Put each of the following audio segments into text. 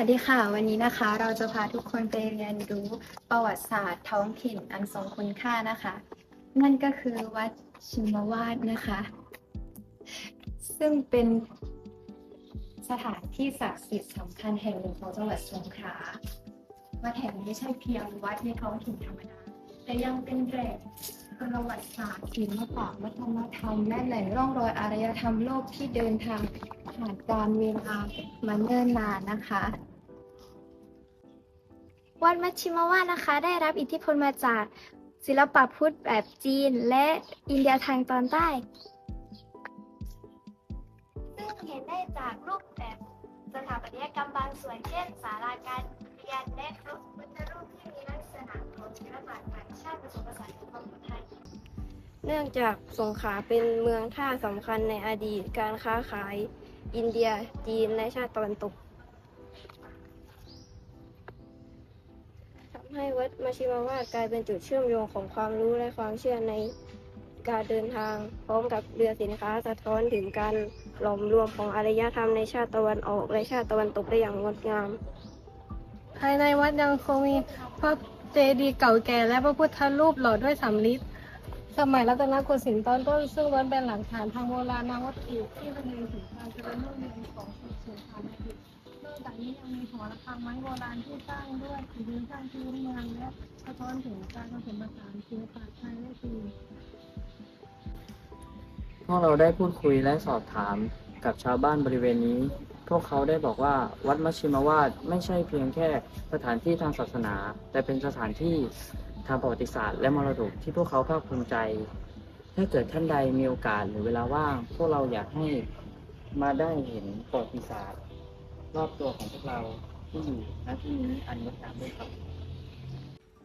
วัสดีค่ะ วันนี้นะคะเราจะพาทุกคนไปเรียนรู้ประวัติศาสตร์ท้องถิ่นอันทรงคุณค่านะคะ นั่นก็คือวัดชิมวาดนะคะ ซึ่งเป็นสถานที่ศักดิ์สิทธิ์สำคัญแห่งหนึ่งของจังหวัดสงขลาวัดแห่งนี้ไม่ใช่เพียงวัดในท้องถิ่นธรรมดาแต่ยังเป็นแหล่งประวัติศาสตร์ศิลปะวัฒนธรรมและแหล่งร่องรอยอารยธรรมโลกที่เดินทาง ผ่านการเวลามาเนิ่นนานนะคะวัดมัชชิมาวานะคะ ได้รับอิทธิพลมาจากศิลปะพุทธแบบจีนและอินเดียทางตอนใต้ ซึ่งเห็นได้จากรูปแบบสถาปัตยกรรมบางส่วนเช่นศาลาการเรียนและพระพุทธรูปที่มีลักษณะของศิลปะต่างชาติผสมผสานกับความไทยเนื่องจากสงขลาเป็นเมืองท่าสำคัญในอดีตการค้าขาย อินเดีย จีน และชาติตะวันตกทำให้วัดมาชิมาวาดกลายเป็นจุดเชื่อมโยงของความรู้และความเชื่อในการเดินทาง พร้อมกับเรือสินค้าสะท้อนถึงการหลอมรวมของอารยธรรมในชาติตะวันออก และชาติตะวันตกได้อย่างงดงาม ภายในวัดยังคงมีพระเจดีย์เก่าแก่และพระพุทธรูปหล่อด้วยสำริด สมัยรัตนโกสินทร์ตอนต้นซึ่งล้วนเป็นหลักฐานทางโบราณวัตถุที่แสดงถึงการเจริญรุ่งเรืองของชนชนชาติอดีตนอกจากนี้ยังมีหอระฆังไม้โบราณที่สร้างด้วยฝีมือสร้างพื้นเมืองและสะท้อนถึงการผสมผสานศิลปะไทยและจีนพวกเราได้พูดคุยและสอบถามกับชาวบ้านบริเวณนี้ พวกเขาได้บอกว่าวัดมัชชิมาวาดไม่ใช่เพียงแค่สถานที่ทางศาสนา แต่เป็นสถานที่ ทางประวัติศาสตร์และมรดกที่พวกเขาภาคภูมิใจ ถ้าเกิดท่านใดมีโอกาสหรือเวลาว่าง พวกเราอยากให้มาได้เห็นประวัติศาสตร์ รอบตัวของพวกเราที่อยู่ณที่นี้อันงดงามด้วยครับ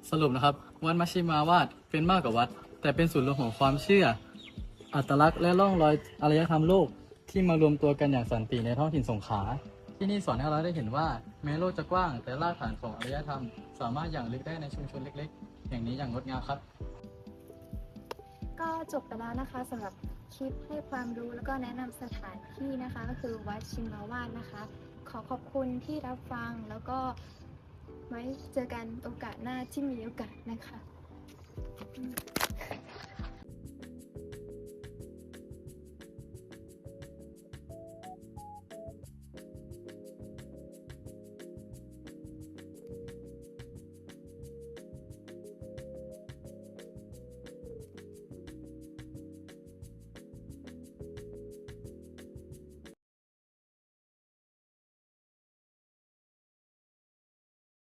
สรุปนะครับ วัดมัชชิมาวาดเป็นมากกว่าวัด แต่เป็นศูนย์รวมของความเชื่อ อัตลักษณ์และร่องรอยอารยธรรมโลกที่มารวมตัวกันอย่างสันติในท้องถิ่นสงขลา ที่นี่สอนให้เราได้เห็นว่าแม้โลกจะกว้าง แต่รากฐานของอารยธรรม สามารถอย่างลึกได้ในชุมชนเล็ก ๆ อย่างนี้อย่างงดงามครับ ก็จบไปแล้วนะคะสำหรับคลิปให้ความรู้แล้วก็แนะนำสถานที่นะคะ ก็คือวัดชิมาวาดนะคะ ขอขอบคุณที่รับฟังแล้วก็ไว้เจอกันโอกาสหน้าที่มีโอกาสนะคะ